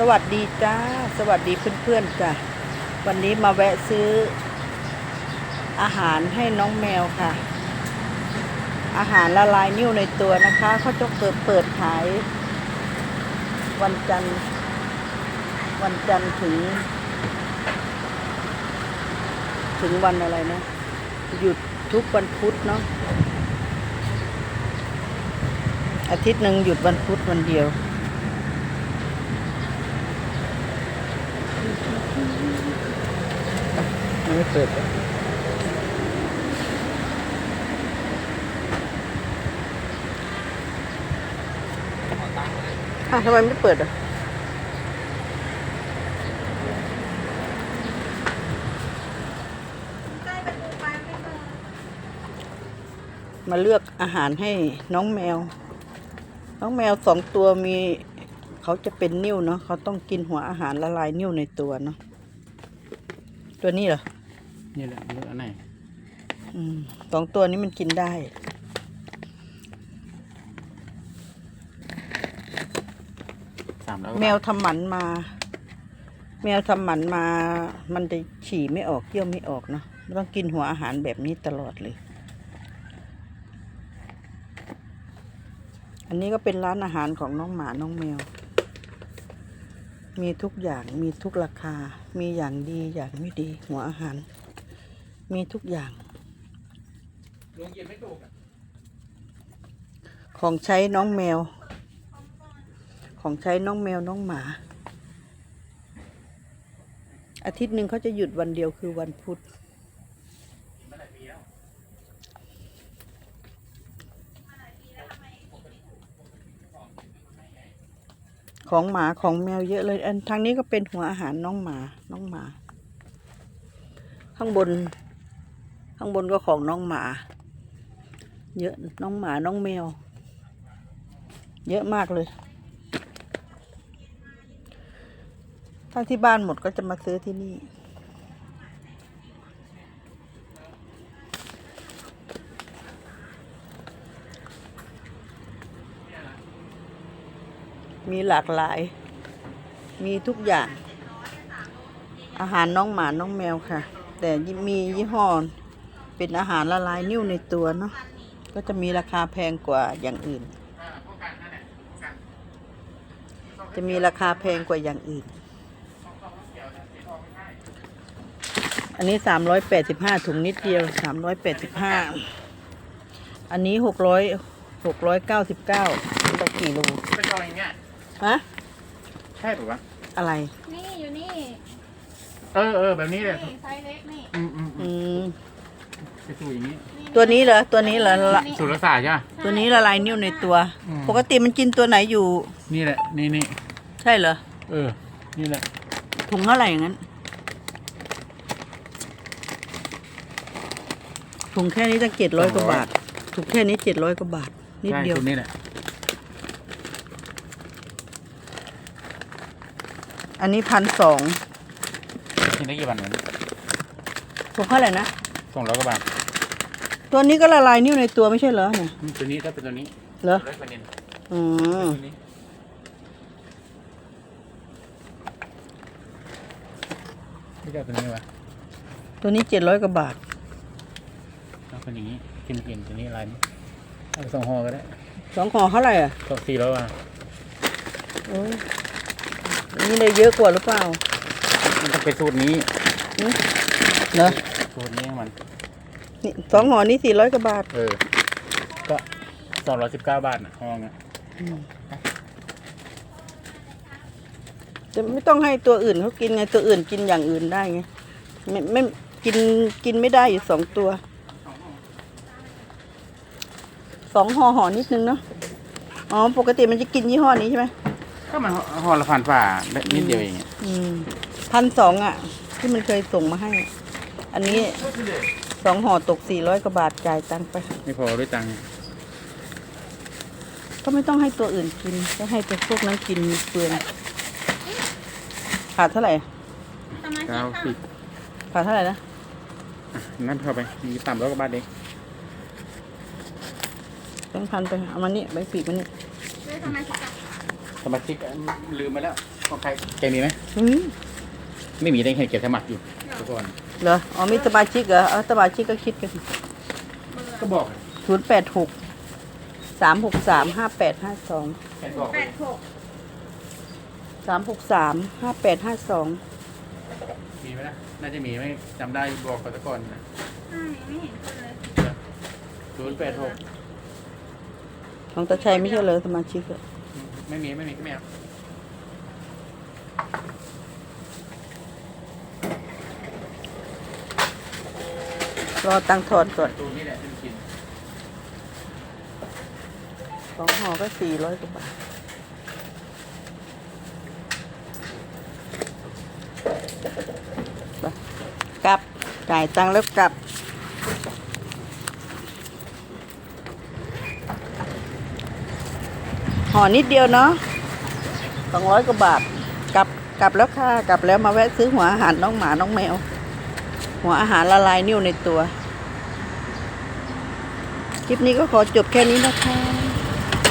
สวัสดีจ้า สวัสดีเพื่อนๆจ้ะ วันนี้มาแวะซื้อ อาหารให้น้องแมวค่ะ อาหารละลายนิ้วในตัวนะคะเขาจะเปิดเปิดขาย วันจันทร์ วันจันทร์ถึง ถึงวันอะไรนะ หยุดทุกวันพุธเนาะอาทิตย์หนึ่งหยุดวันพุธวันเดียว มัน ไม่เปิดเหรออะทำไมไม่เปิดอะมาเลือกอาหารให้น้องแมว น้องแมวสองตัวมีเขาจะเป็นนิ่วเนาะเขาต้องกินหัวอาหารละลายนิ่วในตัวเนาะตัวนี้เหรอ นี่แหละเลือกอันไหนอืมสองตัวนี้มันกินได้ สามร้อยแมวทำหมันมา แมวทำหมันมา มันจะฉี่ไม่ออกเยี่ยวไม่ออกเนาะมันต้องกินหัวอาหารแบบนี้ตลอดเลย อันนี้ก็เป็นร้านอาหารของน้องหมาน้องแมว มีทุกอย่างมีทุกราคา มีอย่างดีอย่างไม่ดี หัวอาหาร มีทุกอย่างลงเย็นไม่ถูกอะของใช้น้องแมว ของใช้น้องแมวน้องหมา อาทิตย์หนึ่งเขาจะหยุดวันเดียวคือวันพุธของหมาของแมวเยอะเลย อันทางนี้ก็เป็นหัวอาหารน้องหมา น้องหมา ข้างบน ข้างบนก็ของน้องหมา เยอะน้องหมาน้องแมว เยอะมากเลย ถ้าที่บ้านหมดก็จะมาซื้อที่นี่ มีหลากหลาย มีทุกอย่าง อาหารน้องหมาน้องแมวค่ะ แต่มียี่ห้อ เป็นอาหารละลายนิ้วในตัวเนาะก็จะมีราคาแพงกว่าอย่างอื่น จะมีราคาแพงกว่าอย่างอื่น อันนี้สามร้อยแปดสิบห้าถุงนิดเดียวสามร้อยแปดสิบห้าอันนี้หกร้อยหกร้อยเก้าสิบเก้าต้องกี่โลเป็นรอยอย่างเงี้ยฮะใช่ปะวะอะไร นี่อยู่นี่ เออเออแบบนี้เลยนี่ไซส์เล็กนี่อืมอืมอือืมม ไปสู่อย่างนี้ตัวนี้เหรอตัวนี้เหรอละสูตรรักษาใช่ปะตัวนี้ละลายนิ้วในตัวอืมปกติมันกินตัวไหนอยู่ นี่แหละ นี่นี่ใช่เหรอเออ นี่แหละถุงเท่าไหร่อย่างนั้นถุงแค่นี้ตั้งเจ็ดร้อยกว่าบาทถุงแค่นี้เจ็ดร้อยกว่าบาทนิดใช่เดียวสูตรนี้แหละอันนี้พันสองกินได้กี่วันวะถุงเท่าไหร่นะสองร้อยกว่าบาท ตัวนี้ก็ละลายนิ้วในตัวไม่ใช่เหรอเนี่ยอืมตัวนี้ถ้าเป็นตัวนี้เหรอร้อยกว่าเยนอืมตัวนี้ไม่ได้ตัวนี้วะตัวนี้เจ็ดร้อยกว่าบาทเอาเป็นอย่างนี้กินกินตัวนี้ลายนี้เอาสองห่อก็ได้สองห่อเท่าไหร่อะก็สี่ร้อยว่าโอ้ยอันนี้เลยเยอะกว่าหรือเปล่า มันต้องเป็นสูตรนี้เหรอสูตรนี้ของมัน นี่สองห่อนี้สี่ร้อยกว่าบาท เออ ก็สองร้อยสิบเก้าบาทนะห้องอะจะไม่ต้องให้ตัวอื่นเขากินไงตัวอื่นกินอย่างอื่นได้ไงไม่ไม่กินกินไม่ได้อยู่สองตัวสองห่อห่อนิดนึงเนาะอ๋อปกติมันจะกินยี่ห้อนี้ใช่ไหมก็มันห่อละพันฝ่าได้นิดเดียวเองอะอืมพันสองอะ ที่มันเคยส่งมาให้ อันนี้ สองห่อตกสี่ร้อยกว่าบาทจ่ายตังค์ไป ไม่พอด้วยตังค์ก็ไม่ต้องให้ตัวอื่นกิน ก็ให้ตัวพวกนั้นกินเปลืองขาดเท่าไหร่ประมาณเก้าสิสิบบขาดเท่าไหร่นะอะนั่นเข้าไปมีสามร้อยกว่าบาทเองแบงค์พันไปเอามานี่ใบปีกมานี่ด้วยประมาณสิบสมาชิกลืมไปแล้วของใครแกมีไหมอืมไม่มีได้แค่เก็บสมัครอยู่ทุกคน เหรอ อ๋อ มีสมาชิกเหรอ เอาสมาชิกก็คิดกันก็บอกศูนย์แปดหกสามหกสามห้าแปดห้าสองแกบอกแปดหกสามหกสามห้าแปดห้าสองมีไหมล่ะน่าจะมีไหมจำได้บอกก่อนตะก่อนนะไม่ไม่เห็นคนเลยศูนย์แปดหกของตาชัยไม่ใช่เลยสมาชิกอะไม่มีไม่มีก็ไม่เอา รอตังทอนก่อนตัวนี้แหละที่มันกินสองห่อก็สี่ร้อยกว่าบาทไปกลับจ่ายตังแล้วกลับห่อนิดเดียวเนาะสองร้อยกว่าบาท กลับกลับแล้วค่ะ กลับแล้วมาแวะซื้อหัวอาหารน้องหมาน้องแมว หัวอาหารละลายนิ่วในตัว คลิปนี้ก็ขอจบแค่นี้นะคะ